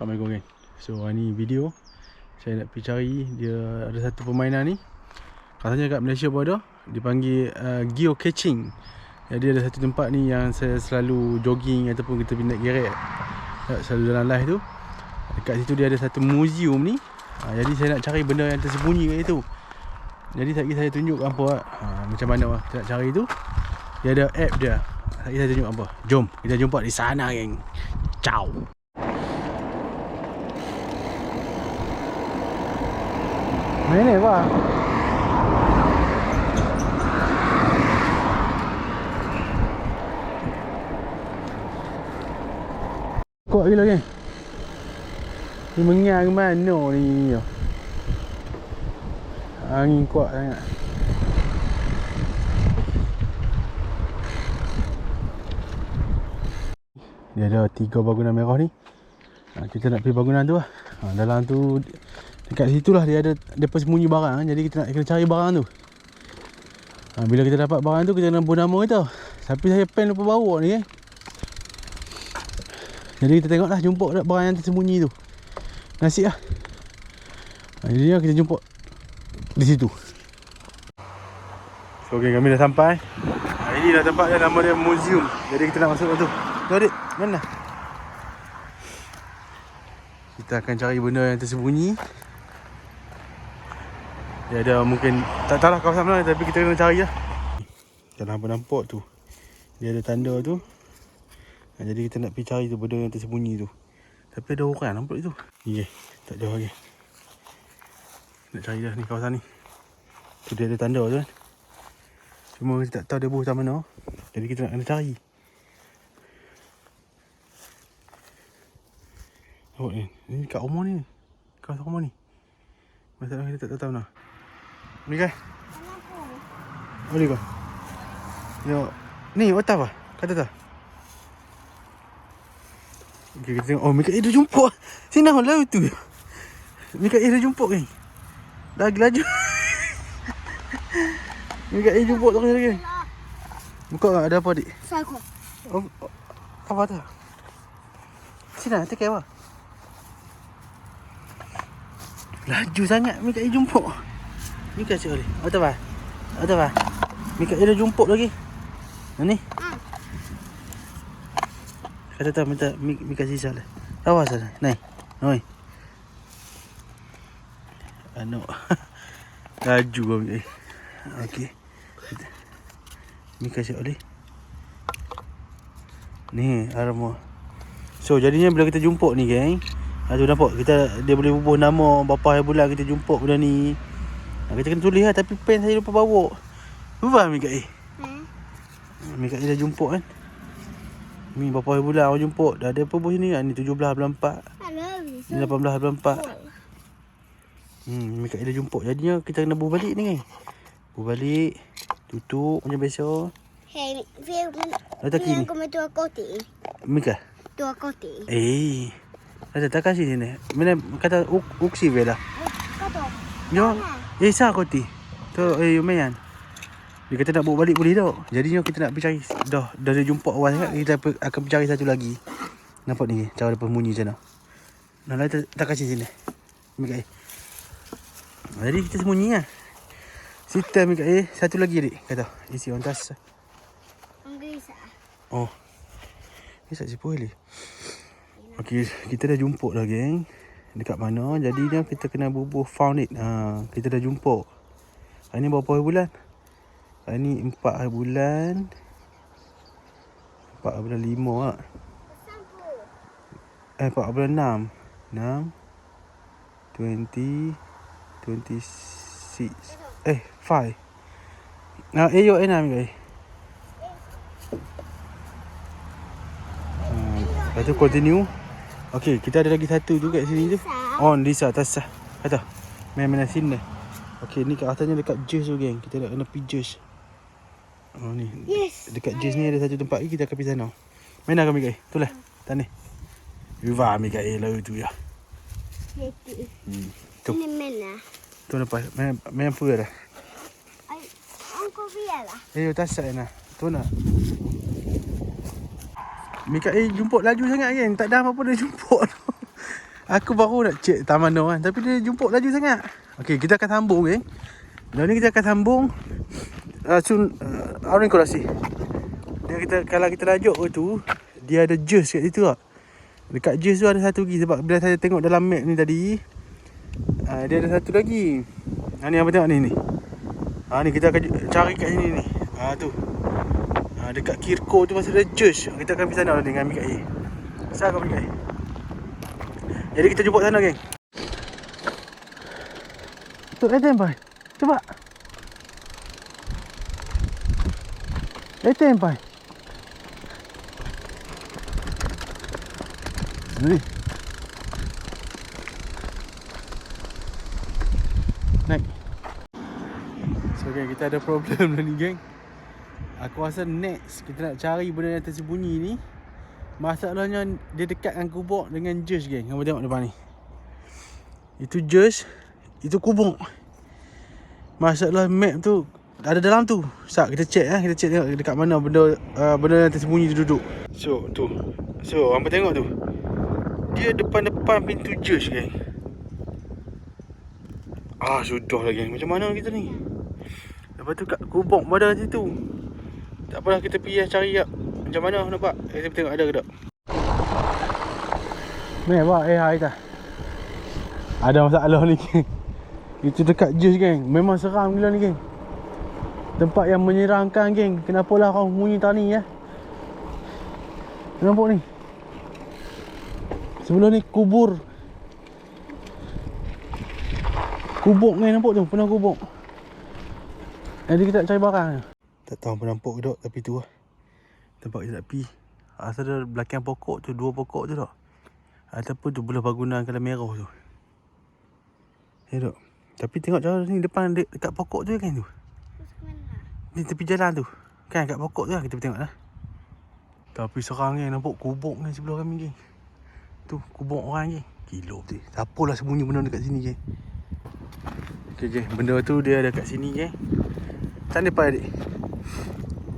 Assalamualaikum geng So hari ni video. Saya nak pergi cari Dia ada satu permainan ni. Katanya kat Malaysia pun ada. Dipanggil uh, geocaching Jadi ada satu tempat ni yang saya selalu jogging Ataupun kita geret Tak, Selalu jalan live tu. Dekat situ dia ada satu museum ni. Ha, Jadi saya nak cari benda yang tersembunyi kat situ. Jadi tak saya tunjuk apa ha, Macam mana lah kita nak cari tu. Dia ada app dia. Tak saya tunjuk apa. Jom kita jumpa di sana geng. Ciao Ni apa? Kuat gila kan? Ni mengang ke mana ni? Angin kuat sangat. Dia ada tiga bangunan merah ni. Ha, kita nak pergi bangunan tu lah. Ha, dalam tu dekat situ lah dia ada dia sembunyi barang kan. Jadi kita nak kena cari barang tu. Ha, bila kita dapat barang tu kita kena buat nama kita. Tapi saya pen lupa bawa ni kan. Jadi kita tengok lah jumpa tak barang yang tersembunyi tu. Nasib lah. Ha, jadi lah kita jumpa di situ. So okay, kami dah sampai. Ha, ini dah tempat dia nama dia museum. Jadi kita nak masuk tu. Tu adik, mana? Kita akan cari benda yang tersembunyi. Dia ada mungkin tak tahu lah kawasan mana tapi kita kena cari lah. Dah nampak nampak tu. Dia ada tanda tu. Ha, jadi kita nak pergi cari tu benda yang tersembunyi tu. Tapi ada orang nampak itu. Ni tak jauh lagi. Nak cari dah ni kawasan ni. Tu dia ada tanda tu kan. Cuma kita tak tahu dia buah mana. Jadi kita nak kena cari. Oh ni, ni kat rumah ni. Kawasan rumah ni. Masalah kita tak tahu nak. Ni kan? Boleh kau? Yo. Ni otak apa? Kata tak? Okay, kita tengok. Oh, Mikael dah jumpa. Sini lah tu. Mikael dah jumpa kan? Lagi laju. Mikael jumpa tak lagi. Buka tak ada apa adik? Saku. Oh, oh, apa tu? Sini lah, take care apa? Laju sangat Mikael jumpa. Mikael cakap boleh. Apa tu apa? Tu apa? Mikael dah jumpa lagi. Ni. Hmm. Kata tak minta Mik Mika sisa lah. Awas sana. Nai. Noi. Ano. Laju kau Mika. Okey. Mika siap boleh. Ni armo. So jadinya bila kita jumpa ni geng. Ha tu nampak kita dia boleh bubuh nama bapa hari bulan kita jumpa benda ni. Ha, kita kena tulis lah tapi pen saya lupa bawa. Lupa Mika eh. Hmm. Mika dah jumpa kan. Ni berapa hari bulan awak jumpa. Dah ada apa buah sini kan? Ni 17 bulan 4. Hello. Ni 18 bulan 4. Hmm, Mika dah jumpa. Jadinya kita kena buah balik ni kan. Buah balik. Tutup macam biasa. Hei, dia Letak dia kini. kau tua koti. Mika. Tua koti. Eh. Ada tak kasih sini. Mana kata uk uksi vela. Kau tu. Yo. Eh sa koti. Tu eh lumayan. Dia kata nak bawa balik boleh tak? Jadinya kita nak pergi cari. Dah, dah dia jumpa awal sangat. Kita akan pergi cari satu lagi. Nampak ni cara dia berbunyi macam mana. Nah, lah tak, tak kasih sini. Mika eh. Jadi kita sembunyi lah. Sita Mika eh. Satu lagi adik. Kata. Isi on tas. Oh. Ni tak siapa boleh. Okey, kita dah jumpa dah geng. Dekat mana? Jadinya kita kena bubuh found it. Ha, kita dah jumpa. Hari ni berapa hari bulan? Hari ni empat hari bulan. Empat hari bulan lima lah. Eh, empat hari bulan enam. Enam. Twenty. Twenty six. Eh, five. Nah, eh, yo, enam guys. Hmm, lepas tu continue. Okey, kita ada lagi satu tu kat sini tu. On Lisa atas sah. Kata. Main-main sini dah. Okey, ni kat atasnya dekat Jus tu geng. Kita nak kena pergi Jus. Oh ni. Yes. Dekat Jus ni ada satu tempat lagi kita akan pergi sana. Mana kami kai? Tu lah. Tani. Viva Mikael lah tu ya. Hmm. Tu. Ini mana? Tu nampak. Main main apa dah. Ay, angko biala. Eh, yo tasak nak. Tu nak. Mikael jumpa laju sangat kan. Tak dah apa-apa dah jumpa tu. Aku baru nak cek taman tu kan? Tapi dia jumpuk laju sangat. Okay kita akan sambung geng Dan ni kita akan sambung. Uh, Soon uh, Apa ni kau rasa Dia kita Kalau kita rajuk tu Dia ada jus kat situ tak Dekat jus tu ada satu lagi Sebab bila saya tengok dalam map ni tadi uh, Dia ada satu lagi. Ha, Ni apa tengok ni ni? Ha, Ni kita akan cari kat sini ni. Ha, Tu ha, Dekat Kirko tu masih ada jus Kita akan pergi sana lah dengan air Saya akan pergi jadi kita jumpa sana geng. Tu Eden boy Cuba Eden boy Ni Naik. So geng kita ada problem lah ni geng Aku rasa next kita nak cari benda yang tersembunyi ni Masalahnya dia dekat dengan kubur dengan jus geng. Kamu tengok depan ni. Itu jus, itu kubur. Masalah map tu ada dalam tu. Sat kita check eh, kita check tengok dekat mana benda uh, benda yang tersembunyi tu duduk. So tu. So hangpa tengok tu. Dia depan-depan pintu jus geng. Ah sudah lah geng. Macam mana kita ni? Lepas tu kat kubur pun ada situ. Tak apalah kita pergi cari jap. Macam mana nampak? Kita tengok ada ke tak? Meh, eh hai dah. Ada masalah ni geng. Itu dekat jus geng. Memang seram gila ni geng. Tempat yang menyeramkan geng. Kenapalah kau bunyi tani ya? Nampak ni? Sebelum ni kubur. Kubur ni nampak tu, penuh kubur. Jadi kita nak cari barang. Tak tahu apa nampak ke tak, tapi tu lah. Tempat kita nak pergi Asal ada belakang pokok tu Dua pokok tu tak Ataupun tu belah bangunan kalau merah tu. Ya tak Tapi tengok cara ni depan de- dekat pokok tu kan tu? Ni tepi jalan tu. Kan kat pokok tu lah kita tengok lah. Tapi serang kan nampak kubur kan sebelah kami geng Tu kubur orang geng Gila betul. Siapa lah sembunyi benda dekat sini geng Okay geng Benda tu dia ada kat sini geng Tak depan adik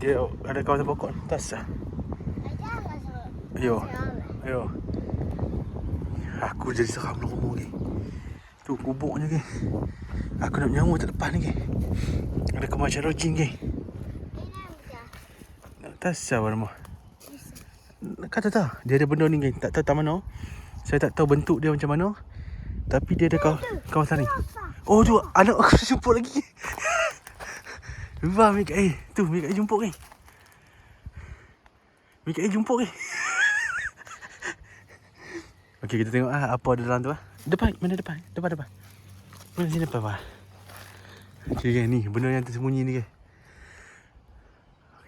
Dia ada kawasan pokok Tas lah lah. Yo? Ayo. Aku jadi seram lah rumah ni. Tu kuburnya ke. Aku nak menyawa tak depan ni. Ada kemacan rojin ke. Tak siapa rumah. Kata tak, dia ada benda ni geng. Tak tahu tak mana. Saya tak tahu bentuk dia macam mana. Tapi dia ada kaw kawasan ni. Oh tu anak aku jumpa lagi. Wah, Mika eh. Tu Mika eh jumpa ke. Mika eh jumpa ke. Okey, kita tengok ah apa ada dalam tu ah. Depan, mana depan? Depan depan. Mana sini depan bah. Okey kan ni, benda yang tersembunyi ni ke.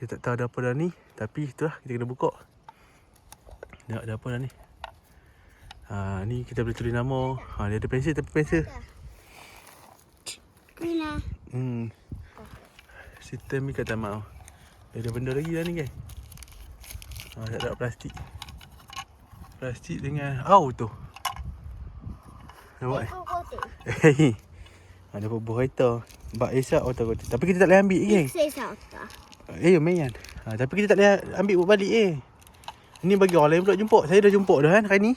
Kita tak tahu ada apa dalam ni, tapi itulah kita kena buka. Tengok ada apa dalam ni. Ha, ni kita boleh tulis nama. Ha, dia ada pensel tapi pensel. Mina. Hmm. Sistem ni kata maaf. Dia ada benda lagi dalam ni kan. Ha, tak ada plastik. Plastik dengan auto. Nampak eh? Aku kote. Hei. Ada bubuh kereta. Bak Esa auto kotak. Tapi kita tak boleh ambil geng. Saya sauta. Eh, mayan. Ha, tapi kita tak boleh ambil buat balik eh. Ini bagi orang lain pula jumpa. Saya dah jumpa dah kan hari ni.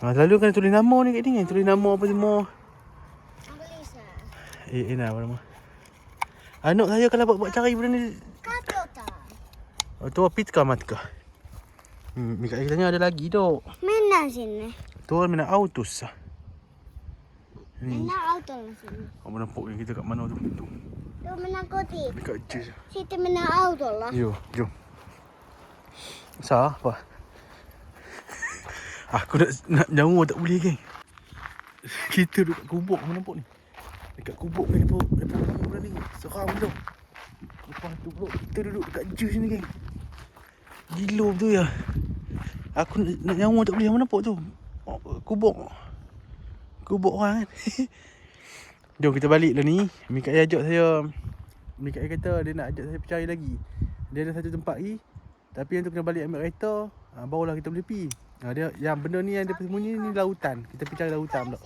Ha, selalu kena tulis nama ni kat ni kan. Tulis nama apa semua. Aku Lisa. Eh, eh nak apa nama. Anak saya kalau buat, buat cari benda ni. Katota. Oh, tu Pitka Matka. Hmm, Mika kita ada lagi dok. Mennään sinne. Tu mena autos ah. Ni. Mennään autolla sinne. Apa nampak yang kita kat mana tu? Tu. Mennään kotiin. Dekat jus. Sitten mennään autolla. Yo, jom. Sah apa? Aku nak nak nyawa tak boleh kan. Kita duduk kubur mana nampak ni. Dekat kubur ni depan depan rumah ni. Seram tu. Lepas tu pula kita duduk dekat jus ni kan. Gila betul ya. Aku nak, nyawa tak boleh mana nampak tu. Oh, Kubur. Kubur orang kan. Jom kita balik lah ni. Mika ajak saya Mika kata dia nak ajak saya percaya lagi. Dia ada satu tempat lagi. Tapi yang tu kena balik ambil kereta. Ha, barulah kita boleh pergi. Ha, dia, yang benda ni yang dia sembunyi ni lautan. Kita pergi cari lautan pula.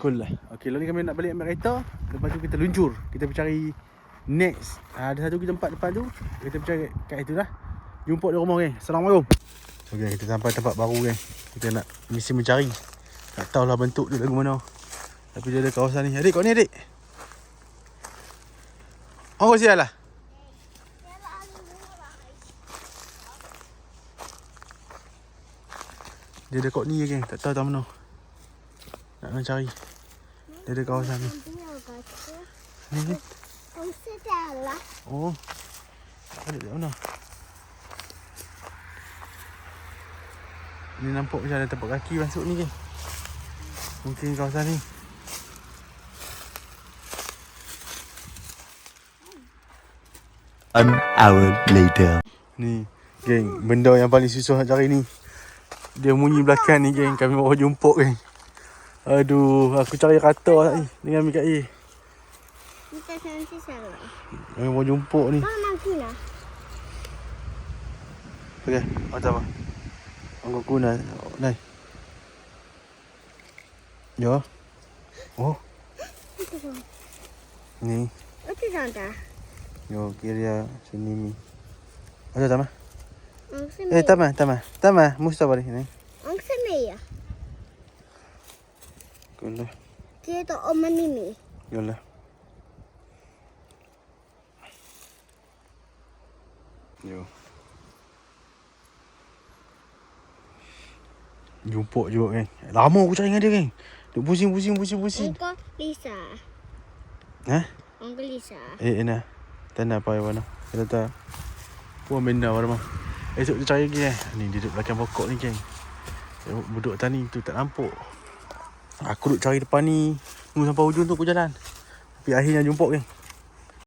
Cool lah. Okay, lalu ni kami nak balik ambil kereta. Lepas tu kita luncur. Kita pergi cari next. Ha, ada satu lagi tempat depan tu. Kita pergi cari kat itu lah. Jumpa di rumah geng. Assalamualaikum. Geng, kita sampai tempat baru geng. Kita nak misi mencari. Tak tahulah bentuk dia lagu mana. Tapi dia ada kawasan ni. Adik, kau ni adik. Oh, sial lah. Dia ada kot ni geng. Tak tahu tak mana. Nak kena cari. Dia ada kawasan ni. Ni ni. Oh. Tak ada kat mana. Ni nampak macam ada tempat kaki masuk ni ke. Mungkin kawasan ni. One hour later. Ni, geng, benda yang paling susah nak cari ni. Dia bunyi belakang ni, geng. Kami bawa jumpuk, geng. Aduh, aku cari rata lah ni dengan. Kita nanti salah. Kami bawa jumpuk ni. Nak? Okey, macam apa? Angkat kuna. Nai. Ya. Oh, ni. Itu santai. Yo, kira sini ni. Ada tama? Eh, tama, tama. Tama, musta balik ni. Ang sini ya. Kula. Kita oman ini. Yolah. Yo. Jumpuk juga kan. Lama aku cari dengan dia kan. Duk pusing pusing pusing pusing. Engkau Lisa. Ha? Engkau Lisa. Eh, enak. Tanah apa yang mana? Kita tak. Puan benda apa mah. Esok kita cari lagi eh. Ni dia duduk belakang pokok ni geng. Dia Duduk tani tu tak nampak. Aku duduk cari depan ni. Tunggu sampai hujung tu aku jalan. Tapi akhirnya jumpa geng.